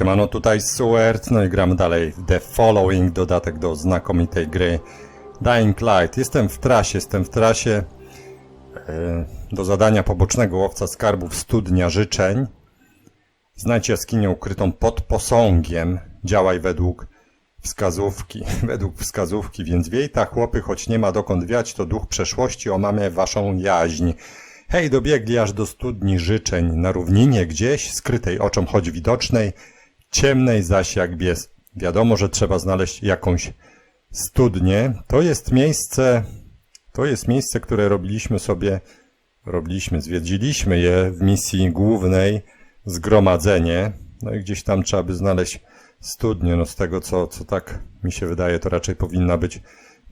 Siemano, tutaj Suert, no i gramy dalej The Following, dodatek do znakomitej gry Dying Light. Jestem w trasie, jestem w trasie e, do zadania pobocznego łowca skarbów Studnia Życzeń. Znajdź jaskinię ukrytą pod posągiem, działaj według wskazówki, według wskazówki, więc wiej ta chłopy, choć nie ma dokąd wiać, to duch przeszłości omamia waszą jaźń. Hej, dobiegli aż do studni życzeń, na równinie gdzieś, skrytej oczom choć widocznej, ciemnej zaś jak bies. Wiadomo, że trzeba znaleźć jakąś studnię. To jest miejsce, to jest miejsce, które robiliśmy sobie, robiliśmy, zwiedziliśmy je w misji głównej, zgromadzenie. No i gdzieś tam trzeba by znaleźć studnię, no z tego co, co tak mi się wydaje, to raczej powinna być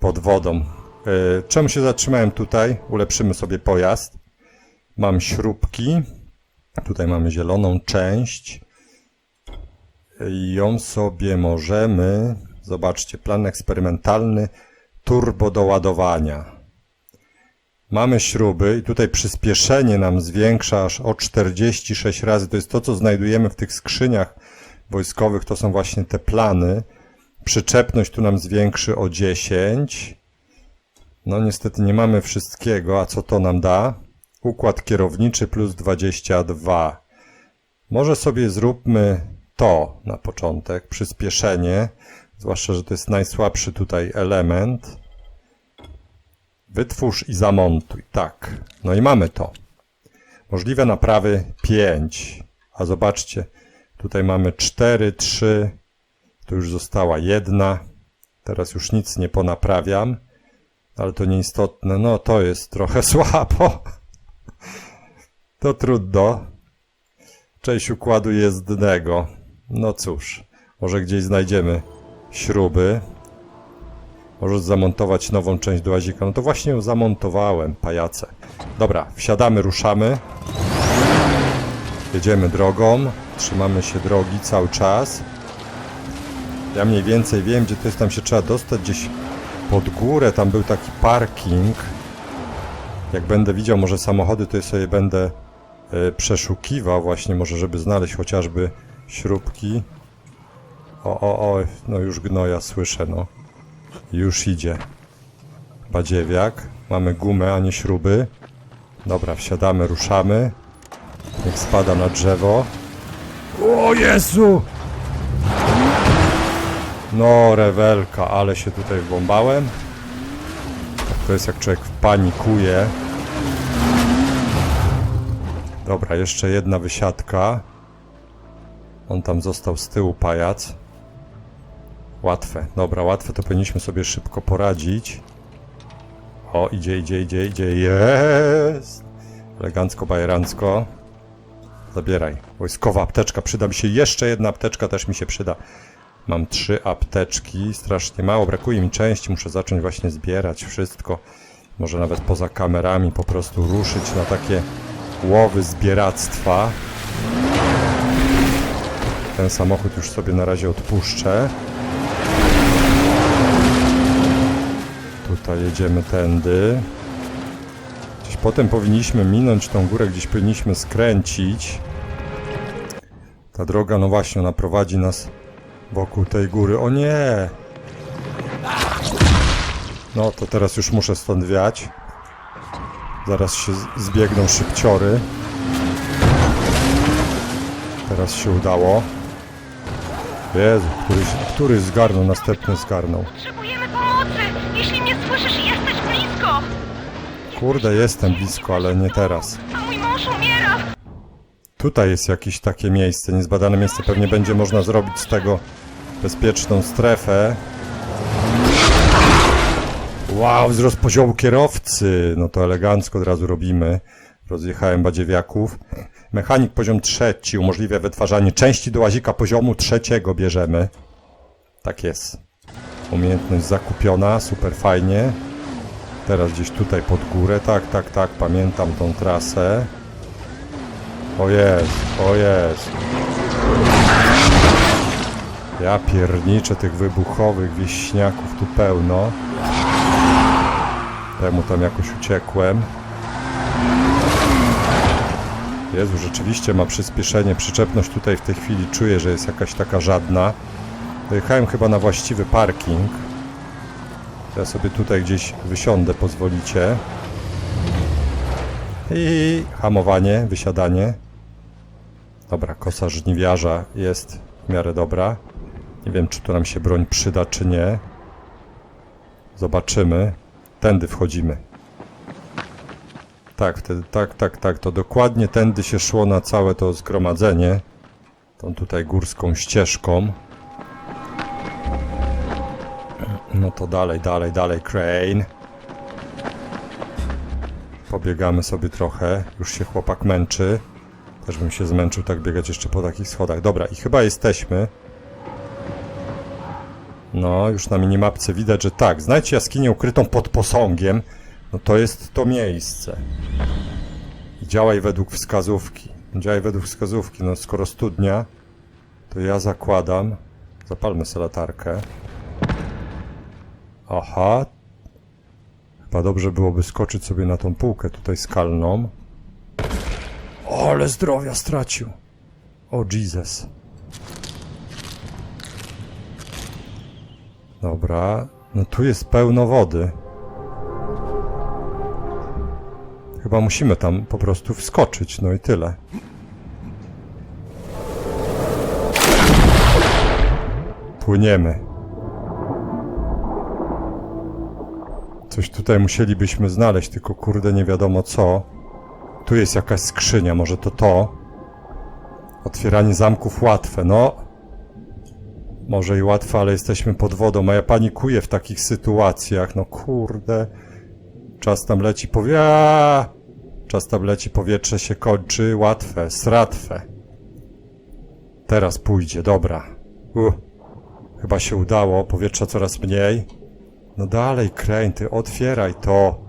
pod wodą. E, czemu się zatrzymałem tutaj? Ulepszymy sobie pojazd. Mam śrubki. Tutaj mamy zieloną część. Ją sobie możemy. Zobaczcie, plan eksperymentalny turbo do ładowania. Mamy śruby i tutaj przyspieszenie nam zwiększa aż o 46 razy. To jest to, co znajdujemy w tych skrzyniach wojskowych. To są właśnie te plany. Przyczepność tu nam zwiększy o 10. No niestety nie mamy wszystkiego. A co to nam da? Układ kierowniczy plus 22. Może sobie zróbmy to na początek, przyspieszenie, zwłaszcza, że to jest najsłabszy tutaj element. Wytwórz i zamontuj, tak. No i mamy to. Możliwe naprawy 5. A zobaczcie, tutaj mamy 4, 3, tu już została jedna. Teraz już nic nie ponaprawiam, ale to nieistotne. No to jest trochę słabo. To trudno. Część układu jezdnego. No cóż, może gdzieś znajdziemy śruby. Możesz zamontować nową część do łazika. No to właśnie ją zamontowałem, pajace. Dobra, wsiadamy, ruszamy. Jedziemy drogą. Trzymamy się drogi cały czas. Ja mniej więcej wiem, gdzie to jest. Tam się trzeba dostać gdzieś pod górę. Tam był taki parking. Jak będę widział może samochody, to je sobie będę e, przeszukiwał właśnie, może żeby znaleźć chociażby śrubki. O, o, o, no już gnoja słyszę, no. Już idzie. Badziewiak. Mamy gumę, a nie śruby. Dobra, wsiadamy, ruszamy. Niech spada na drzewo. O Jezu! No, rewelka, ale się tutaj wbąbałem. To jest jak człowiek panikuje. Dobra, jeszcze jedna wysiadka. On tam został z tyłu pajac. Łatwe. Dobra, łatwe to powinniśmy sobie szybko poradzić. O, idzie, idzie, idzie, idzie. Jest! Elegancko, bajerancko. Zabieraj. Wojskowa apteczka. Przyda mi się jeszcze jedna apteczka, też mi się przyda. Mam trzy apteczki. Strasznie mało. Brakuje mi części. Muszę zacząć właśnie zbierać wszystko. Może nawet poza kamerami po prostu ruszyć na takie łowy zbieractwa. Ten samochód już sobie na razie odpuszczę. Tutaj jedziemy tędy. Gdzieś potem powinniśmy minąć tą górę, gdzieś powinniśmy skręcić. Ta droga, no właśnie, ona prowadzi nas wokół tej góry. O nie! No to teraz już muszę stąd wiać. Zaraz się zbiegną szybciory. Teraz się udało. Jezu, któryś, który zgarnął, następny zgarnął. Potrzebujemy pomocy! Jeśli mnie słyszysz, jesteś blisko! Kurde, jestem blisko, ale nie teraz. A mój mąż umiera! Tutaj jest jakieś takie miejsce, niezbadane miejsce. Pewnie będzie można zrobić z tego bezpieczną strefę. Wow, wzrost poziomu kierowcy. No to elegancko od razu robimy. Rozjechałem badziewiaków. Mechanik poziom trzeci umożliwia wytwarzanie części do łazika poziomu trzeciego bierzemy. Tak jest. Umiejętność zakupiona, super fajnie. Teraz gdzieś tutaj pod górę. Tak, tak, tak, pamiętam tą trasę. O jest, o jest. Ja pierniczę tych wybuchowych wieśniaków tu pełno. Temu tam jakoś uciekłem. Jezu, rzeczywiście ma przyspieszenie. Przyczepność tutaj w tej chwili czuję, że jest jakaś taka żadna. Dojechałem chyba na właściwy parking. Ja sobie tutaj gdzieś wysiądę, pozwolicie. I hamowanie, wysiadanie. Dobra, kosa żniwiarza jest w miarę dobra. Nie wiem, czy tu nam się broń przyda, czy nie. Zobaczymy. Tędy wchodzimy. Tak, wtedy, tak, tak, tak. To dokładnie tędy się szło na całe to zgromadzenie. Tą tutaj górską ścieżką. No to dalej, dalej, dalej, Crane. Pobiegamy sobie trochę. Już się chłopak męczy. Też bym się zmęczył tak biegać jeszcze po takich schodach. Dobra, i chyba jesteśmy. No, już na minimapce widać, że tak. Znajdź jaskinię ukrytą pod posągiem. No to jest to miejsce. Działaj według wskazówki. Działaj według wskazówki. No skoro studnia, to ja zakładam. Zapalmy sobie latarkę. Aha. Chyba dobrze byłoby skoczyć sobie na tą półkę tutaj skalną. O, ale zdrowia stracił. O, Jesus. Dobra. No tu jest pełno wody. Chyba musimy tam po prostu wskoczyć, no i tyle. Płyniemy. Coś tutaj musielibyśmy znaleźć, tylko kurde nie wiadomo co. Tu jest jakaś skrzynia, może to to. Otwieranie zamków łatwe, no. Może i łatwe, ale jesteśmy pod wodą, a ja panikuję w takich sytuacjach, no kurde. Czas tam leci powie... Czas tam leci, powietrze się kończy, łatwe, sratwe. Teraz pójdzie, dobra. Uh. Chyba się udało, powietrza coraz mniej. No dalej, Crane, ty otwieraj to.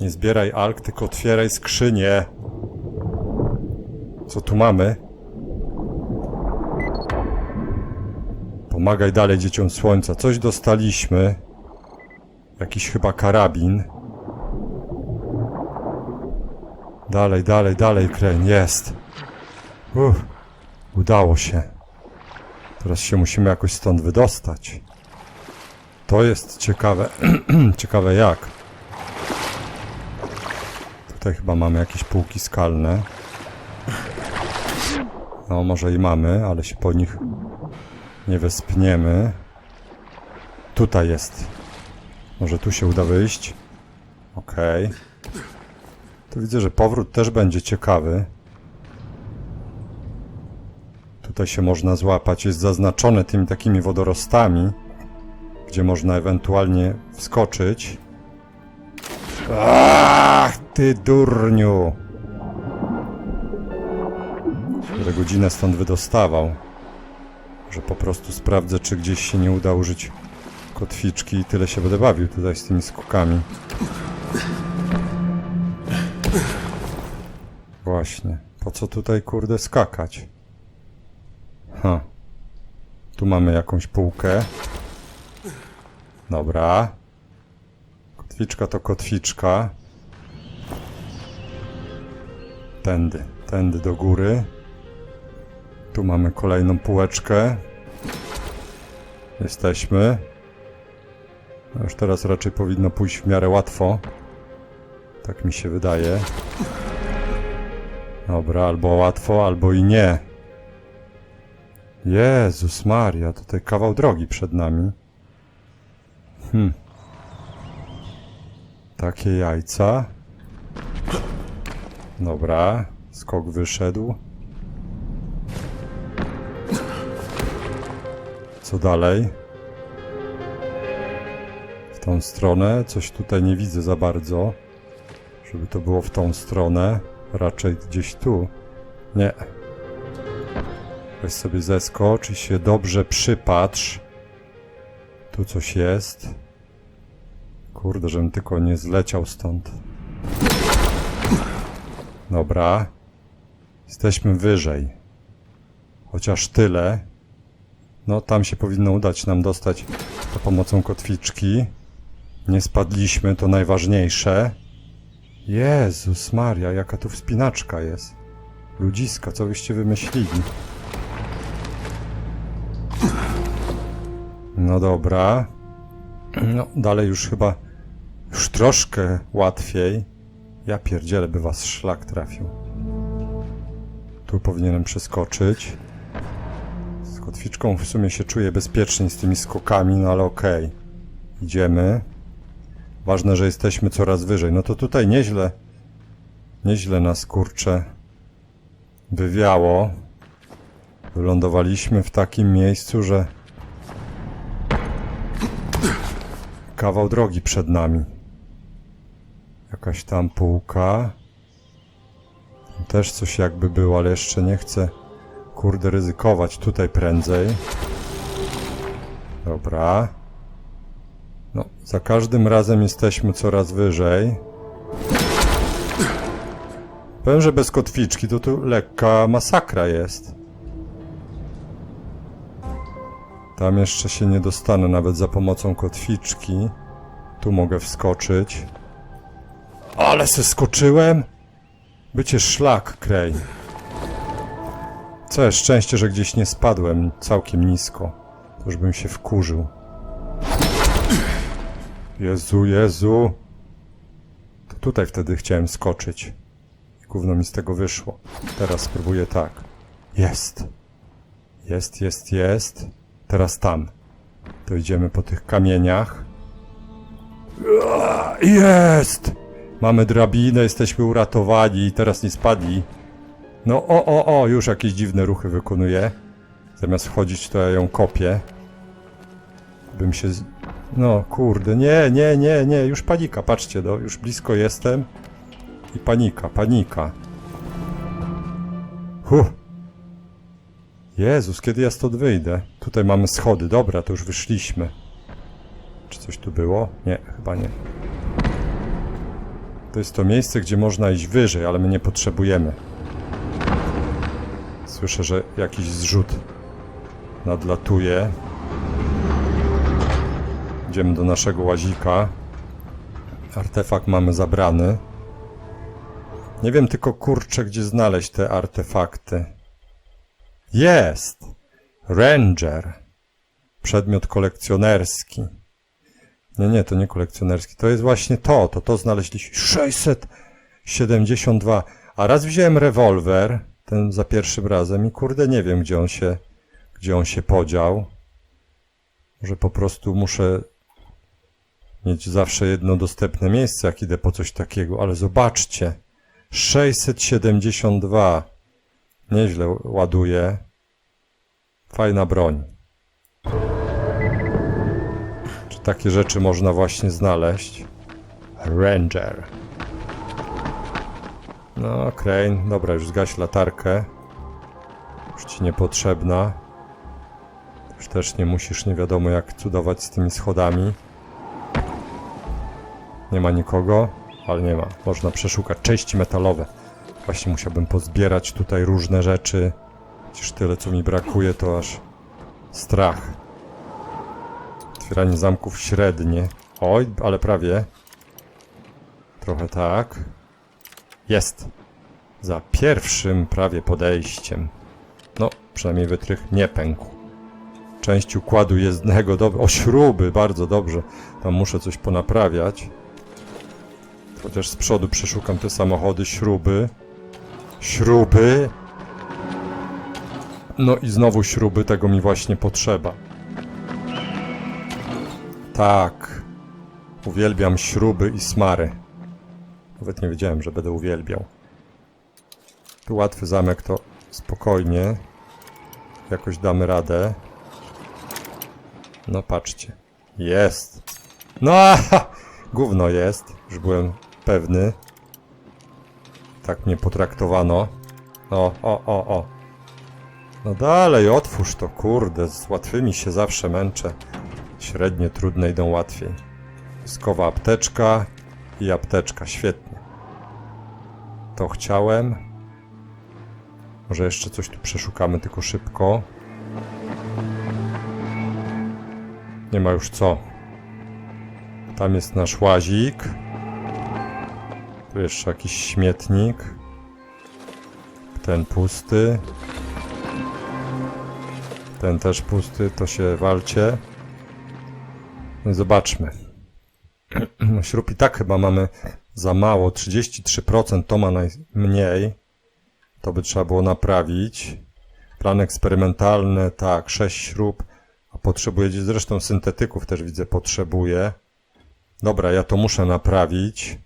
Nie zbieraj alg, tylko otwieraj skrzynię. Co tu mamy? Pomagaj dalej dzieciom słońca. Coś dostaliśmy. Jakiś chyba karabin. Dalej, dalej, dalej, Crane, jest. Uff, udało się. Teraz się musimy jakoś stąd wydostać. To jest ciekawe. ciekawe jak. Tutaj chyba mamy jakieś półki skalne. No, może i mamy, ale się po nich nie wespniemy. Tutaj jest. Może tu się uda wyjść. Okej. Tu widzę, że powrót też będzie ciekawy. Tutaj się można złapać. Jest zaznaczone tymi takimi wodorostami, gdzie można ewentualnie wskoczyć. Ach, ty durniu! Że godzinę stąd wydostawał. Że po prostu sprawdzę, czy gdzieś się nie uda użyć kotwiczki i tyle się będę bawił tutaj z tymi skokami. Właśnie. Po co tutaj, kurde, skakać? Ha. Tu mamy jakąś półkę. Dobra. Kotwiczka to kotwiczka. Tędy, tędy do góry. Tu mamy kolejną półeczkę. Jesteśmy. Już teraz raczej powinno pójść w miarę łatwo. Tak mi się wydaje. Dobra, albo łatwo, albo i nie. Jezus Maria, tutaj kawał drogi przed nami. Hmm. Takie jajca. Dobra, skok wyszedł. Co dalej? W tą stronę? Coś tutaj nie widzę za bardzo. Żeby to było w tą stronę. Raczej gdzieś tu. Nie. Weź sobie zeskocz i się dobrze przypatrz. Tu coś jest. Kurde, żebym tylko nie zleciał stąd. Dobra. Jesteśmy wyżej. Chociaż tyle. No, tam się powinno udać nam dostać za pomocą kotwiczki. Nie spadliśmy, to najważniejsze. Jezus Maria, jaka tu wspinaczka jest. Ludziska, co byście wymyślili? No dobra. No, dalej już chyba już troszkę łatwiej. Ja pierdzielę, by was szlak trafił. Tu powinienem przeskoczyć. Z kotwiczką w sumie się czuję bezpiecznie z tymi skokami, no ale okej. Idziemy. Ważne, że jesteśmy coraz wyżej. No to tutaj nieźle, nieźle nas kurcze wywiało. Wylądowaliśmy w takim miejscu, że kawał drogi przed nami. Jakaś tam półka. Też coś jakby było, ale jeszcze nie chcę kurde ryzykować tutaj prędzej. Dobra. No, za każdym razem jesteśmy coraz wyżej. Powiem, że bez kotwiczki to tu lekka masakra jest. Tam jeszcze się nie dostanę nawet za pomocą kotwiczki. Tu mogę wskoczyć. Ale se skoczyłem! Bycie szlak, Krej. Całe szczęście, że gdzieś nie spadłem całkiem nisko. To już bym się wkurzył. Jezu, Jezu. To tutaj wtedy chciałem skoczyć. Gówno mi z tego wyszło. Teraz spróbuję tak. Jest. Jest, jest, jest. Teraz tam. To idziemy po tych kamieniach. Jest! Mamy drabinę, jesteśmy uratowani teraz nie spadli. No o, o, o, już jakieś dziwne ruchy wykonuje. Zamiast wchodzić, to ja ją kopię. Bym się... No kurde, nie, nie, nie, nie, już panika, patrzcie, no, już blisko jestem. I panika, panika. Huh. Jezus, kiedy ja stąd wyjdę? Tutaj mamy schody, dobra, to już wyszliśmy. Czy coś tu było? Nie, chyba nie. To jest to miejsce, gdzie można iść wyżej, ale my nie potrzebujemy. Słyszę, że jakiś zrzut nadlatuje. Idziemy do naszego łazika. Artefakt mamy zabrany. Nie wiem tylko kurczę, gdzie znaleźć te artefakty. Jest! Ranger. Przedmiot kolekcjonerski. Nie, nie, to nie kolekcjonerski. To jest właśnie to. To to znaleźliśmy. 672. A raz wziąłem rewolwer, ten za pierwszym razem i kurde nie wiem, gdzie on się, gdzie on się podział. Może po prostu muszę mieć zawsze jedno dostępne miejsce, jak idę po coś takiego. Ale zobaczcie. 672. Nieźle ładuje. Fajna broń. Czy takie rzeczy można właśnie znaleźć? Ranger. No, Crane. Dobra, już zgaś latarkę. Już ci niepotrzebna. Już też nie musisz nie wiadomo jak cudować z tymi schodami. Nie ma nikogo, ale nie ma. Można przeszukać części metalowe. Właśnie musiałbym pozbierać tutaj różne rzeczy. Przecież tyle co mi brakuje to aż strach. Otwieranie zamków średnie. Oj, ale prawie. Trochę tak. Jest. Za pierwszym prawie podejściem. No, przynajmniej wytrych nie pękł. Część układu jezdnego, dob- o śruby, bardzo dobrze. Tam muszę coś ponaprawiać. Chociaż z przodu przeszukam te samochody, śruby. Śruby. No i znowu śruby, tego mi właśnie potrzeba. Tak. Uwielbiam śruby i smary. Nawet nie wiedziałem, że będę uwielbiał. Tu łatwy zamek, to spokojnie. Jakoś damy radę. No patrzcie. Jest. No! Gówno jest. Już byłem pewny. Tak mnie potraktowano. O, o, o, o. No dalej, otwórz to, kurde. Z łatwymi się zawsze męczę. Średnie, trudne idą łatwiej. Skowa apteczka i apteczka, świetnie. To chciałem. Może jeszcze coś tu przeszukamy, tylko szybko. Nie ma już co. Tam jest nasz łazik. Tu jeszcze jakiś śmietnik. Ten pusty. Ten też pusty, to się walcie. No zobaczmy. No, Śrub i tak chyba mamy za mało. 33% to ma najmniej. To by trzeba było naprawić. Plan eksperymentalny, tak, 6 śrub. A potrzebuje, zresztą syntetyków też widzę, potrzebuje. Dobra, ja to muszę naprawić.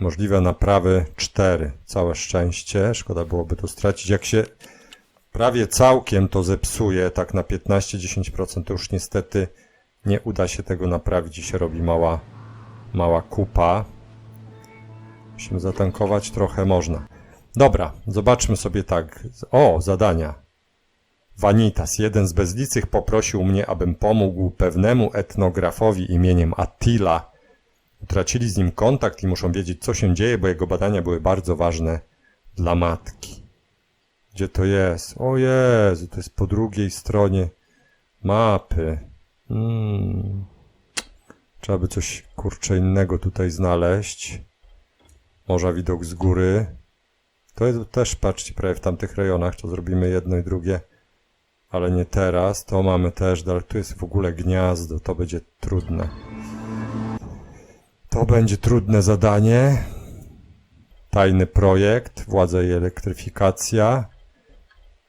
Możliwe naprawy 4. Całe szczęście. Szkoda byłoby tu stracić. Jak się prawie całkiem to zepsuje, tak na 15-10%, to już niestety nie uda się tego naprawić i się robi mała, mała kupa. Musimy zatankować trochę można. Dobra, zobaczmy sobie tak. O, zadania. Vanitas, jeden z bezlicych, poprosił mnie, abym pomógł pewnemu etnografowi imieniem Attila. Utracili z nim kontakt i muszą wiedzieć, co się dzieje, bo jego badania były bardzo ważne dla matki. Gdzie to jest? O Jezu, to jest po drugiej stronie mapy. Hmm. Trzeba by coś kurczę innego tutaj znaleźć. Morza widok z góry. To jest też, patrzcie, prawie w tamtych rejonach, to zrobimy jedno i drugie, ale nie teraz. To mamy też, ale tu jest w ogóle gniazdo, to będzie trudne. To będzie trudne zadanie. Tajny projekt, władza i elektryfikacja.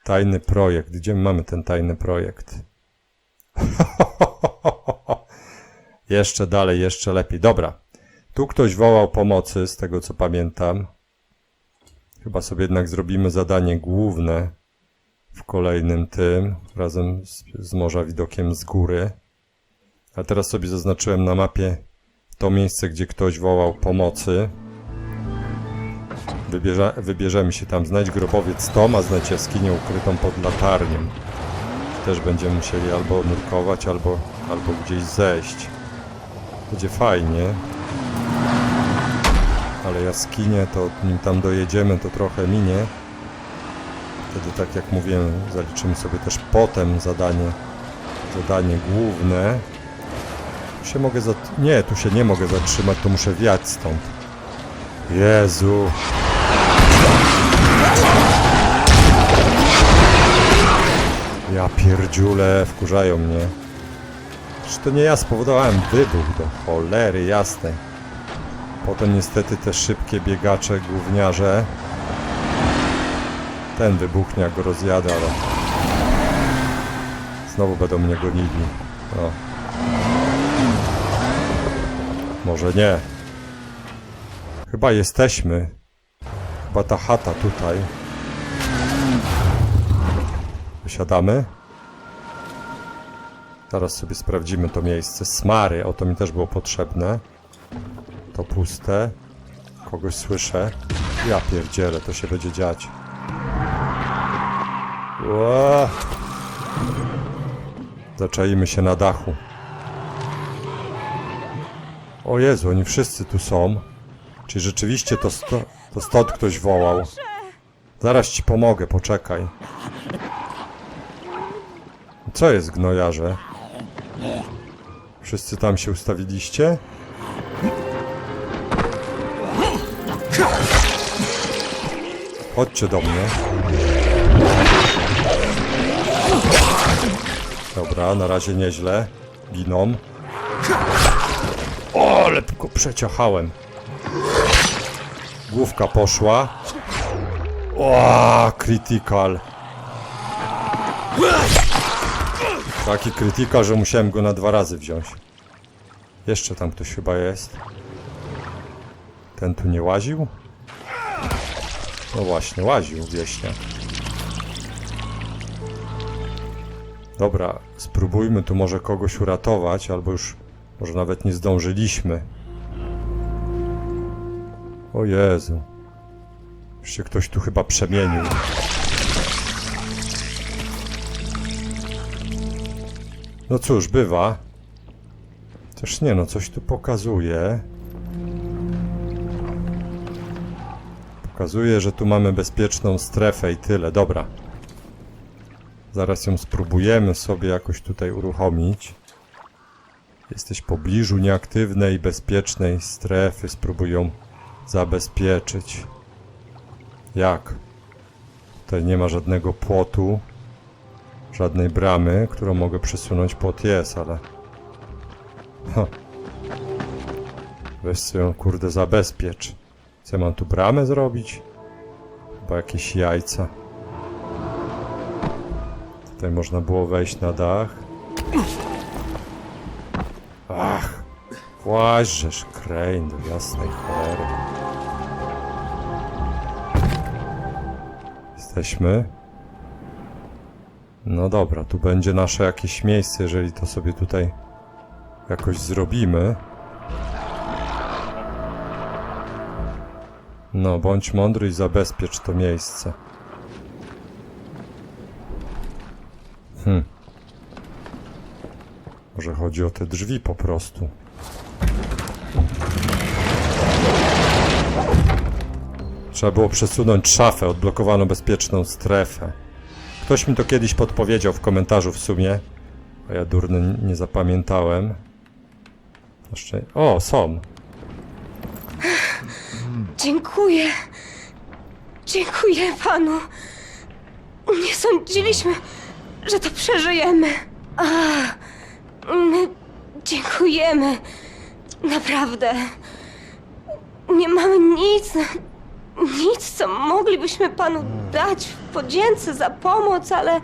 Tajny projekt. Gdzie my mamy ten tajny projekt? jeszcze dalej, jeszcze lepiej. Dobra. Tu ktoś wołał pomocy, z tego co pamiętam. Chyba sobie jednak zrobimy zadanie główne w kolejnym tym, razem z, z morza widokiem z góry. A teraz sobie zaznaczyłem na mapie to miejsce, gdzie ktoś wołał pomocy. Wybierze, wybierzemy się tam, znajdź grobowiec Tom, a znajdź jaskinię ukrytą pod latarnią. Też będziemy musieli albo nurkować, albo, albo gdzieś zejść. Będzie fajnie. Ale jaskinie, to nim tam dojedziemy, to trochę minie. Wtedy, tak jak mówiłem, zaliczymy sobie też potem zadanie, zadanie główne. Tu się mogę zat... Nie, tu się nie mogę zatrzymać, to muszę wiać stąd. Jezu. Ja pierdziule, wkurzają mnie. Czy to nie ja spowodowałem wybuch do cholery jasnej. Potem niestety te szybkie biegacze, gówniarze. Ten wybuchnie, jak go rozjadę, ale... Znowu będą mnie gonili. O. Może nie. Chyba jesteśmy. Chyba ta chata tutaj. Wysiadamy. Zaraz sobie sprawdzimy to miejsce. Smary, o to mi też było potrzebne. To puste. Kogoś słyszę. Ja pierdzielę, to się będzie dziać. Ła. Zaczaimy się na dachu. O Jezu, oni wszyscy tu są. Czy rzeczywiście to, sto, to stąd ktoś wołał? Zaraz ci pomogę, poczekaj. Co jest, gnojarze? Wszyscy tam się ustawiliście? Chodźcie do mnie. Dobra, na razie nieźle. Giną. O, ale go. Główka poszła. O, critical. Taki critical, że musiałem go na dwa razy wziąć. Jeszcze tam ktoś chyba jest. Ten tu nie łaził? No właśnie, łaził wieśniak. Dobra, spróbujmy tu może kogoś uratować, albo już może nawet nie zdążyliśmy. O Jezu. Już się ktoś tu chyba przemienił. No cóż, bywa. Też nie no, coś tu pokazuje. Pokazuje, że tu mamy bezpieczną strefę i tyle. Dobra. Zaraz ją spróbujemy sobie jakoś tutaj uruchomić. Jesteś w pobliżu nieaktywnej, bezpiecznej strefy. Spróbuj ją zabezpieczyć. Jak? Tutaj nie ma żadnego płotu, żadnej bramy, którą mogę przesunąć. Płot jest, ale... Ha. Weź sobie ją, kurde, zabezpiecz. Co, mam tu bramę zrobić? Chyba jakieś jajca. Tutaj można było wejść na dach. Ach, łażesz, Crane, do jasnej cholery. Jesteśmy. No dobra, tu będzie nasze jakieś miejsce, jeżeli to sobie tutaj jakoś zrobimy. No, bądź mądry i zabezpiecz to miejsce. Hmm. Może chodzi o te drzwi po prostu. Trzeba było przesunąć szafę, odblokowano bezpieczną strefę. Ktoś mi to kiedyś podpowiedział w komentarzu w sumie, a ja durny nie zapamiętałem. Jeszcze... O, są. Dziękuję. Dziękuję panu. Nie sądziliśmy, że to przeżyjemy. A, my dziękujemy. Naprawdę. Nie mamy nic, nic, co moglibyśmy panu dać w podzięce za pomoc, ale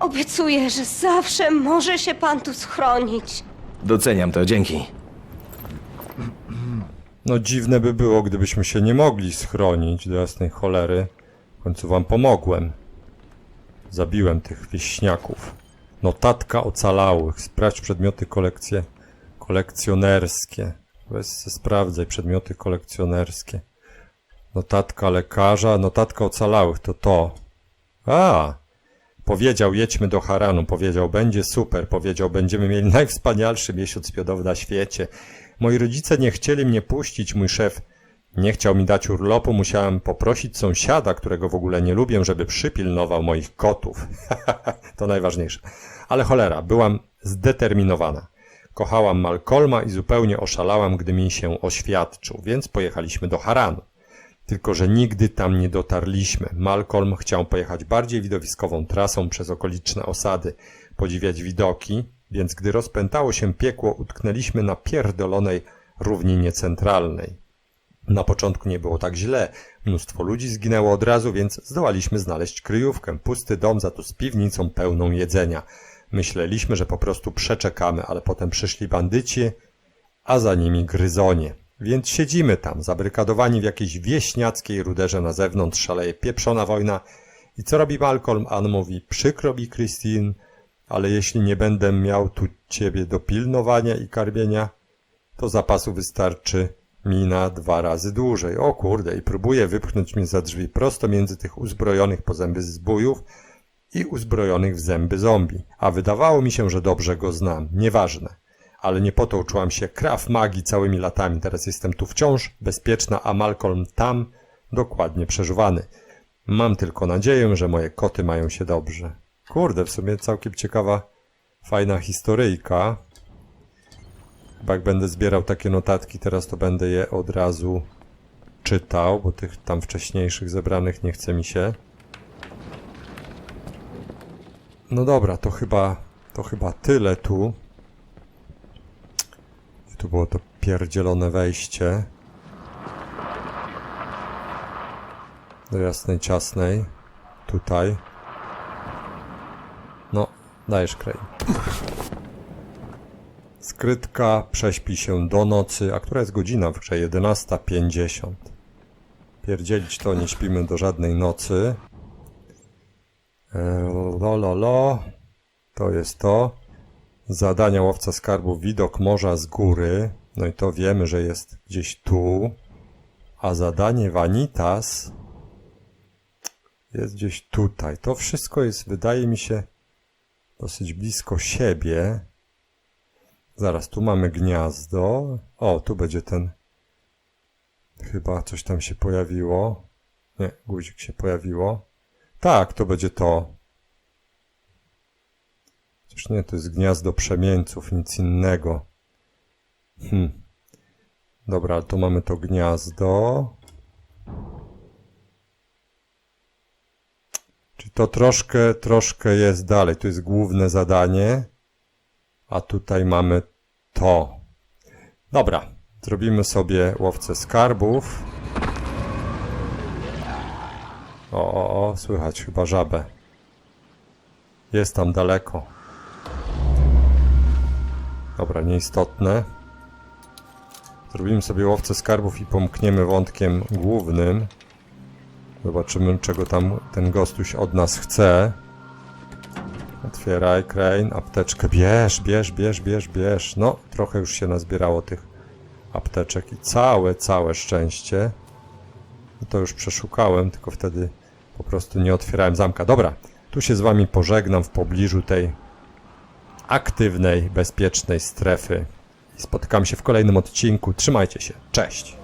obiecuję, że zawsze może się pan tu schronić. Doceniam to, dzięki. No dziwne by było, gdybyśmy się nie mogli schronić do jasnej cholery. W końcu wam pomogłem. Zabiłem tych wieśniaków. Notatka ocalałych. Sprawdź przedmioty kolekcje kolekcjonerskie. Weź sprawdzaj przedmioty kolekcjonerskie. Notatka lekarza, notatka ocalałych to to. A! Powiedział, jedźmy do Haranu. Powiedział, będzie super. Powiedział, będziemy mieli najwspanialszy miesiąc miodowy na świecie. Moi rodzice nie chcieli mnie puścić, mój szef nie chciał mi dać urlopu, musiałem poprosić sąsiada, którego w ogóle nie lubię, żeby przypilnował moich kotów. to najważniejsze. Ale cholera, byłam zdeterminowana. Kochałam Malcolma i zupełnie oszalałam, gdy mi się oświadczył, więc pojechaliśmy do Haranu. Tylko, że nigdy tam nie dotarliśmy. Malcolm chciał pojechać bardziej widowiskową trasą przez okoliczne osady, podziwiać widoki, więc gdy rozpętało się piekło, utknęliśmy na pierdolonej równinie centralnej. Na początku nie było tak źle. Mnóstwo ludzi zginęło od razu, więc zdołaliśmy znaleźć kryjówkę. Pusty dom za to z piwnicą pełną jedzenia. Myśleliśmy, że po prostu przeczekamy, ale potem przyszli bandyci, a za nimi gryzonie. Więc siedzimy tam, zabrykadowani w jakiejś wieśniackiej ruderze na zewnątrz, szaleje pieprzona wojna. I co robi Malcolm? Ann mówi, przykro mi, Christine, ale jeśli nie będę miał tu ciebie do pilnowania i karmienia, to zapasu wystarczy mi na dwa razy dłużej. O kurde, i próbuje wypchnąć mnie za drzwi prosto między tych uzbrojonych po zęby zbójów i uzbrojonych w zęby zombie. A wydawało mi się, że dobrze go znam. Nieważne. Ale nie po to uczyłam się kraw magii całymi latami. Teraz jestem tu wciąż bezpieczna, a Malcolm tam dokładnie przeżuwany. Mam tylko nadzieję, że moje koty mają się dobrze. Kurde, w sumie całkiem ciekawa, fajna historyjka. Chyba jak będę zbierał takie notatki, teraz to będę je od razu czytał, bo tych tam wcześniejszych zebranych nie chce mi się. No dobra, to chyba, to chyba tyle tu. Tu było to pierdzielone wejście. Do jasnej, ciasnej. Tutaj. No, dajesz kraj. Skrytka prześpi się do nocy, a która jest godzina w grze? 11.50. Pierdzielić to, nie śpimy do żadnej nocy. Eee, lo, lo, lo. To jest to. Zadania łowca skarbów, widok morza z góry. No i to wiemy, że jest gdzieś tu. A zadanie Vanitas jest gdzieś tutaj. To wszystko jest, wydaje mi się, dosyć blisko siebie. Zaraz, tu mamy gniazdo. O, tu będzie ten. Chyba coś tam się pojawiło. Nie, guzik się pojawiło. Tak, to będzie to. Coś nie, to jest gniazdo przemieńców, nic innego. Hm. Dobra, tu mamy to gniazdo. Czyli to troszkę, troszkę jest dalej. Tu jest główne zadanie, a tutaj mamy to. Dobra, zrobimy sobie łowcę skarbów. O, o, o, słychać chyba żabę. Jest tam daleko. Dobra, nieistotne. Zrobimy sobie łowcę skarbów i pomkniemy wątkiem głównym. Zobaczymy, czego tam ten gostuś od nas chce. Otwieraj, Crane, apteczkę. Bierz, bierz, bierz, bierz, bierz. No, trochę już się nazbierało tych apteczek i całe, całe szczęście. No to już przeszukałem, tylko wtedy po prostu nie otwierałem zamka. Dobra, tu się z wami pożegnam w pobliżu tej aktywnej, bezpiecznej strefy. Spotykam się w kolejnym odcinku. Trzymajcie się. Cześć!